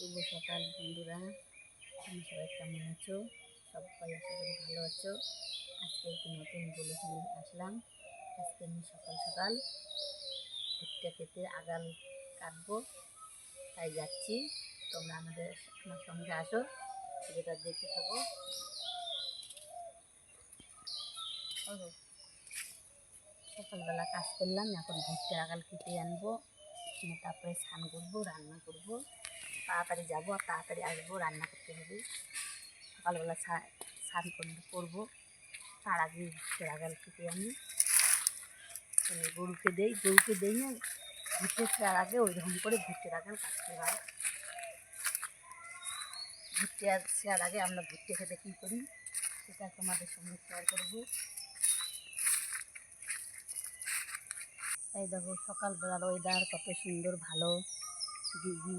শুভ সকাল বন্ধুরা। তুমি সবাই কেমন আছো? সবাই আশা করি ভালো আছো। আজকে একটি নতুন বলে আসলাম। আজকে আমি সকাল সকাল ভুট্টা খেতে আগাল কাটবো। তাই যাচ্ছি। তোমরা আমাদের আমার সঙ্গে আসো। যেটা দেখতে থাকো। সকালবেলা কাজ করলাম, এখন ভুট্টা আগাল কেটে আনব। তারপরে স্নান করব, রান্না করব। তাড়াতাড়ি যাব, আর তাড়াতাড়ি আসব, রান্না করতে হবে। সকালবেলা স্নান করব তার আগে কেটে আনি মানে গরুকে দেই গরুকে দেই না ভুট্টে ছেঁড়ার আগে ওই রকম করে ভুট্টের আগাল কাটতে হয়। আর ছেঁড়ার আগে আমরা ভুট্টে খেতে কী করি, সেটা তোমাদের সঙ্গে শেয়ার করব। এই দেখো, সকালবেলার ওয়েদার কত সুন্দর, ভালো। দিঘি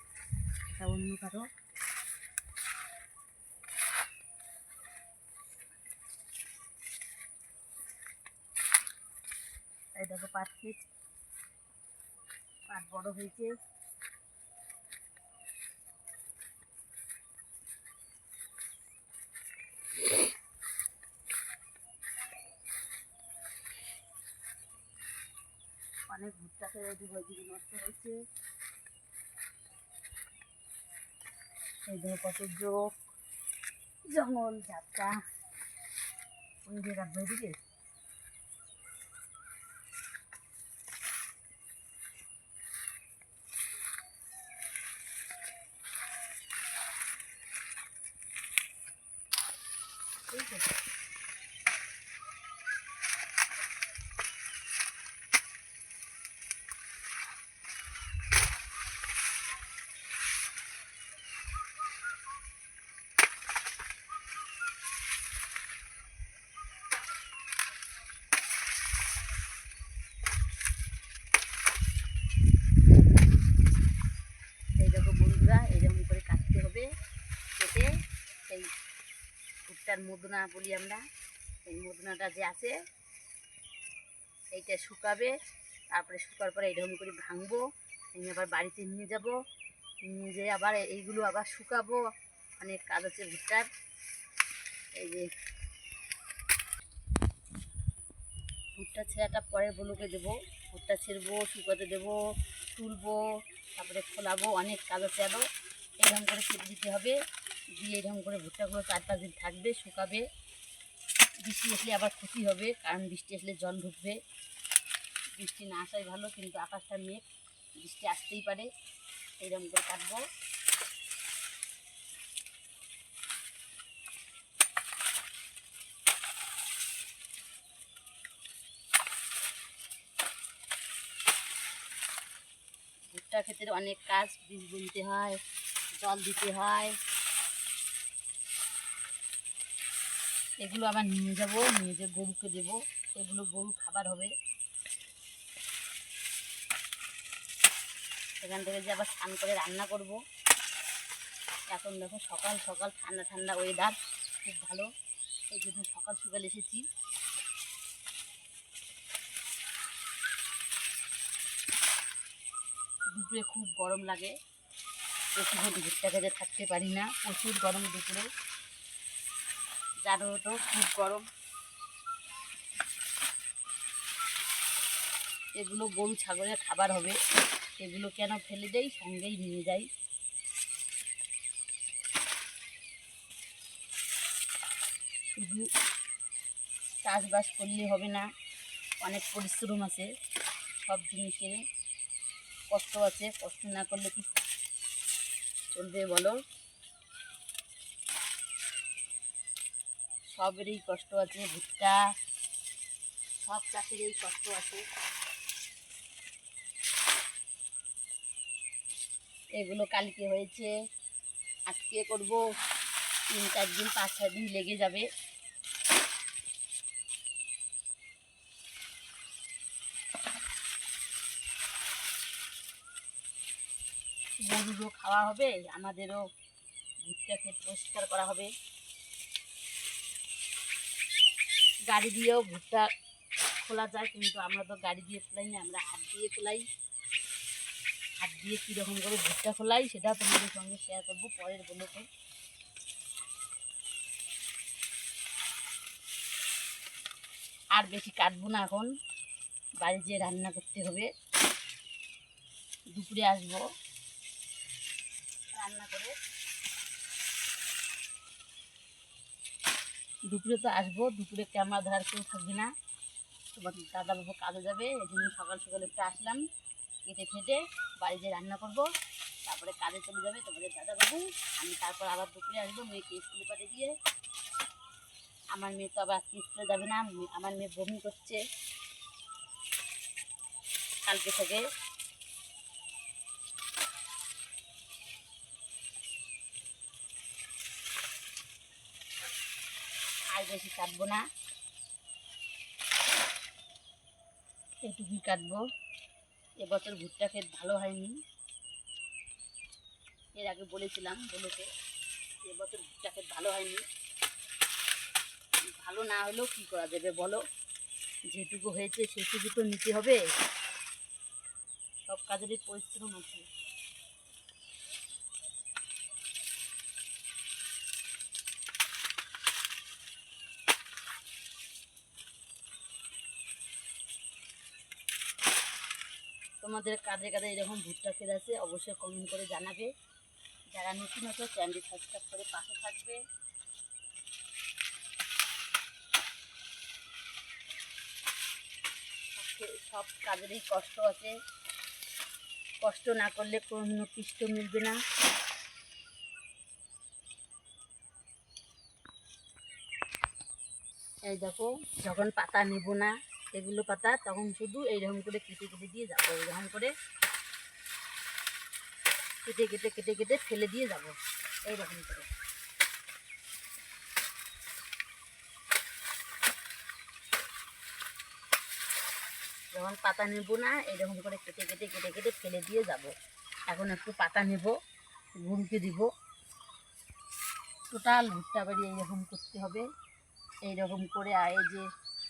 এটা অন্য কারও এই দেখো ক্ষেত পাট বড় হয়েছে। অনেক ভুট্টা খেয়ে ওইদিকে নষ্ট হয়েছে। এই দেখো কত যোগ জঙ্গল ঝাপটা। ওই যে রাখব এদিকে এই তো। এই দেখো বন্ধুরা এরকম করে কাটতে হবে কেটে এই ভুট্টার মুদনা বলি আমরা, এই মুদনাটা যে আছে, এইটা শুকাবে, তারপরে শুকার পরে এরকম করে ভাঙবো, আমি আবার বাড়িতে নিয়ে যাব, নিয়ে যেয়ে আবার এইগুলো আবার শুকাবো অনেক কাজ আছে ভুট্টার, এই যে ভুট্টা ছেঁড়াটা পরে বলুকে দেবো, ভুট্টা ছেড়বো, শুকাতে দেবো, তুলবো, তারপরে খোলাবো অনেক কাজ আছে আরও এরকম করে কেটে দিতে হবে। দিয়ে এরকম করে ভুট্টাগুলো চার পাঁচ দিন থাকবে, শুকাবে। বৃষ্টি আসলে আবার ক্ষতি হবে, কারণ বৃষ্টি আসলে জল ঢুকবে। বৃষ্টি না আসাই ভালো, কিন্তু আকাশটা মেঘ, বৃষ্টি আসতেই পারে। এইরকম করে কাটবো। ভুট্টা ক্ষেত্রে অনেক কাজ, বীজ বুনতে হয়, জল দিতে হয়। এগুলো আবার নিয়ে যাব, নিয়ে যে গরুকে দেব, এগুলো গরু খাবার হবে। সেখান থেকে যে আবার স্নান করে রান্না করব। এখন দেখো সকাল সকাল ঠান্ডা ঠান্ডা ওয়েদার খুব ভালো। এই জন্য সকাল সকাল এসেছি। দুপুরে খুব গরম লাগে। বেশিক্ষণ ভুট্টা খেতে থাকতে পারি না। প্রচুর গরম দুপুরে। জানো তো, খুব গরম। এগুলো গরু ছাগলের খাবার হবে। এগুলো কেন ফেলে দেই? সঙ্গেই নিয়ে যাই। শুধু চাষবাস করলে হবে না, অনেক পরিশ্রম আছে। সব জিনিসের কষ্ট আছে, কষ্ট না করলে কি চলবে বলো? সবেরই কষ্ট আছে, ভুট্টা। সব চাষেরই কষ্ট আছে। এগুলো কালকে হয়েছে। আজকে করব তিন চার দিন, পাঁচ ছয় দিন লেগে যাবে। গরুরও খাওয়া হবে, আমাদেরও ভুট্টা ক্ষেত পরিষ্কার করা হবে। গাড়ি দিয়েও ভুট্টা খোলা যায়, কিন্তু আমরা তো গাড়ি দিয়ে খোলাই না, আমরা হাত দিয়ে খোলাই। হাত দিয়ে কীরকম করে ভুট্টা খোলাই, সেটা তোমাদের সঙ্গে শেয়ার করব পরের বলোকে আর বেশি কাটবো না এখন, বাড়ি যেয়ে রান্না করতে হবে। দুপুরে আসব। রান্না করে দুপুরে তো আসব, দুপুরে ক্যামেরা ধরার কেউ থাকবে না। তোমার দাদা দাদাবাবু কাজে যাবে জন্য সকাল সকাল একটু আসলাম, কেটে ফেটে বাড়ি যেয়ে রান্না করব। তারপরে কাজে চলে যাবে তোমাদের দাদাবাবু। আমি তারপর আবার দুপুরে আসব, মেয়েকে স্কুলে পাঠিয়ে দিয়ে। আমার মেয়ে তো আবার স্কুলে যাবে না, আমার মেয়ে বমি করছে। কালকে থেকে আর বেশি কাটবো না। এটুকুই কাটবো। এবছর ভুট্টা খেত ভালো হয়নি। এর আগে বলেছিলাম বলেছে, এবছর ভুট্টা খেত ভালো হয়নি। ভালো না হলেও কী করা যাবে বলো? যেটুকু হয়েছে সেটুকু তো নিতে হবে। সব কাজেরই পরিশ্রম আছে। তোমাদের কাজে কাজে এরকম ভুট্টা ক্ষেত আছে, অবশ্যই কমেন্ট করে জানাবে। যারা নতুন আছে চ্যানেলটি সাবস্ক্রাইব করে পাশে থাকবে। সব কাজেরই কষ্ট আছে। কষ্ট না করলে কোনো কৃষ্ট মিলবে না। এই দেখো, যখন পাতা নেব না এগুলো পাতা, তখন শুধু এইরকম করে কেটে কেটে দিয়ে যাব, এইরকম করে কেটে কেটে কেটে কেটে ফেলে দিয়ে যাব, এইরকম করে। যখন পাতা নেব না এরকম করে কেটে কেটে কেটে কেটে ফেলে দিয়ে যাব। এখন একটু পাতা নেব গরুকে দিব। টোটাল ভুট্টা বাড়ি এইরকম করতে হবে, এইরকম করে এই যে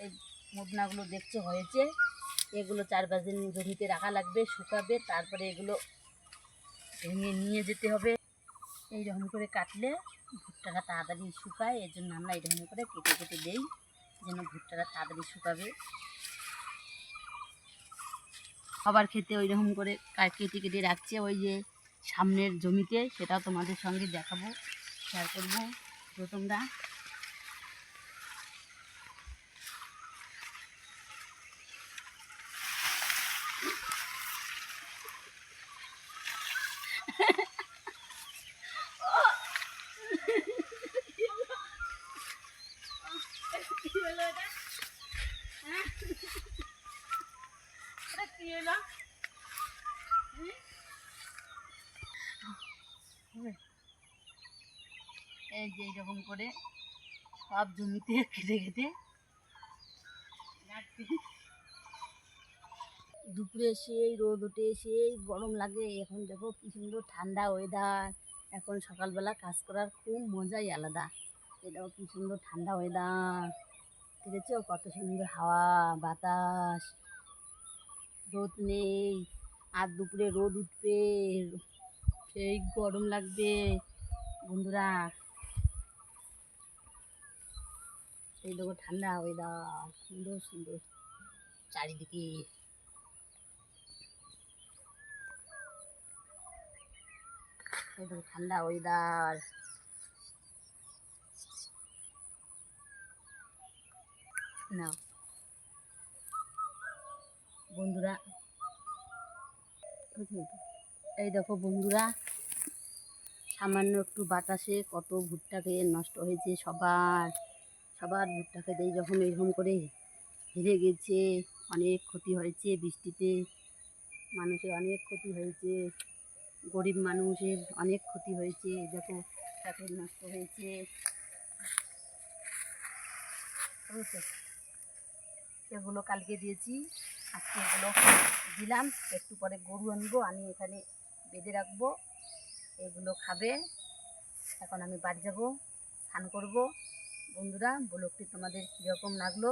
এই মুদনাগুলো দেখছ হয়েছে। এগুলো চার পাঁচ দিন জমিতে রাখা লাগবে, শুকাবে, তারপরে এগুলো ভেঙে নিয়ে যেতে হবে। এইরকম করে কাটলে ভুট্টাটা তাড়াতাড়ি শুকায়, এর জন্য আমরা এইরকম করে কেটে কেটে দেই, যেন ভুট্টাটা তাড়াতাড়ি শুকাবে। খাবার খেতে ওই রকম করে কেটে কেটে রাখছে ওই যে সামনের জমিতে, সেটাও তোমাদের সঙ্গে দেখাবো, শেয়ার করব। তো তোমরা কি হলো এটা হ্যাঁ এটা কি হলো হুম? এই যে এইরকম করে সব জমিতে কেটে কেটে দুপুরে সেই রোদ ওঠে সেই গরম লাগে। এখন দেখো কি সুন্দর ঠান্ডা ওয়েদার এখন সকালবেলা কাজ করার খুব মজাই আলাদা। এটাও কি সুন্দর ঠান্ডা ওয়েদার দেখেছ? কত সুন্দর হাওয়া, বাতাস। রোদ নেই, আর দুপুরে রোদ উঠবে, সেই গরম লাগবে। বন্ধুরা সেই দেখো ঠান্ডা ওয়েদার সুন্দর সুন্দর, চারিদিকে। এই ঠান্ডা ওয়েদার না বন্ধুরা। এই দেখো বন্ধুরা, সামান্য একটু বাতাসে কত ভুট্টা খেয়ে নষ্ট হয়েছে সবার। সবার ভুট্টা খেতে যখন এরকম করে হেরে গেছে, অনেক ক্ষতি হয়েছে বৃষ্টিতে। মানুষের অনেক ক্ষতি হয়েছে, গরিব মানুষের অনেক ক্ষতি হয়েছে দেখো ঠাকুর নষ্ট হয়েছে? এগুলো কালকে দিয়েছি, আজকে এগুলো দিলাম, একটু পরে গরু আনব আনি এখানে বেঁধে রাখব, এগুলো খাবে। এখন আমি বাড়ি যাব, স্নান করব। বন্ধুরা, ব্লগটি তোমাদের কীরকম লাগল,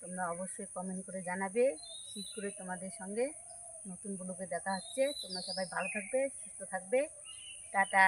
তোমরা অবশ্যই কমেন্ট করে জানাবে শীত করে তোমাদের সঙ্গে নতুন ব্লগে দেখা হচ্ছে। তোমরা সবাই ভালো থাকবে, সুস্থ থাকবে। টাটা!